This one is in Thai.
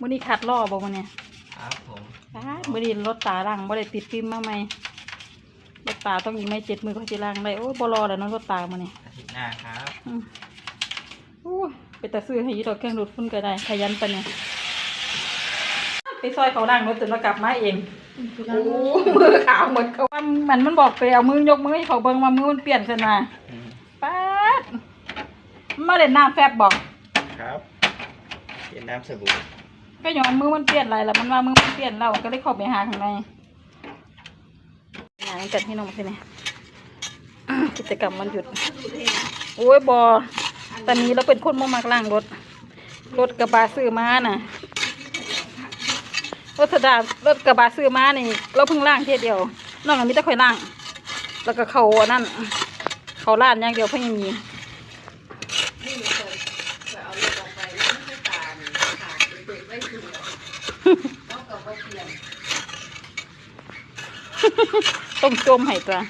มื้อนี้ขัดล่อบ่มื้อนี้ครับผมอ้ามื้อนี้รถตาล่างบ่ได้ติดฟิล์มมาใหม่รถตาต้องอีกไม่เจ็ดมือก็สิล่างได้โอ้ยบ่รอแล้วเนาะรถตามื้อนี้อาทิตย์หน้าครับอืมโอ้ยไปแต่ซื้อให้ยีดอกเครื่องดูดฝุ่นก็ได้ขยันปะเนี่ยไปซอยเขาล่างรถจนมากลับมาเองโอ้มือขาวหมดเขาว่ามันมันบอกไปเอามือยกมือให้เขาเบิ่งว่ามือมันเปลี่ยนขึ้นมาอืมป๊าดมันมาเล่นน้ำแฟบบอกครับเป็นน้ำสบู่ ก็ย้อนมือมันเปลี่ยนอะไรแล้วมันว่ามือมันเปลี่ยนเราก็เลยเข้าไปหาข้างในงานจัดที่น้องใช่ไหมกิจกรรมมันหยุด โอ้ยบอตอนนี้เราเป็นคนบ่มักล่างรถ รถกระบะซื้อมาน่ะ รถสดารถกระบะซื้อมานี่ เราเพิ่งล่างเทียเดียวนอกจากนี้จะค่อยล่าง แล้วก็เขาอันนั่น เขาล้านอย่างเดียวเพิ่งยังมี ต้มจมให้ตัว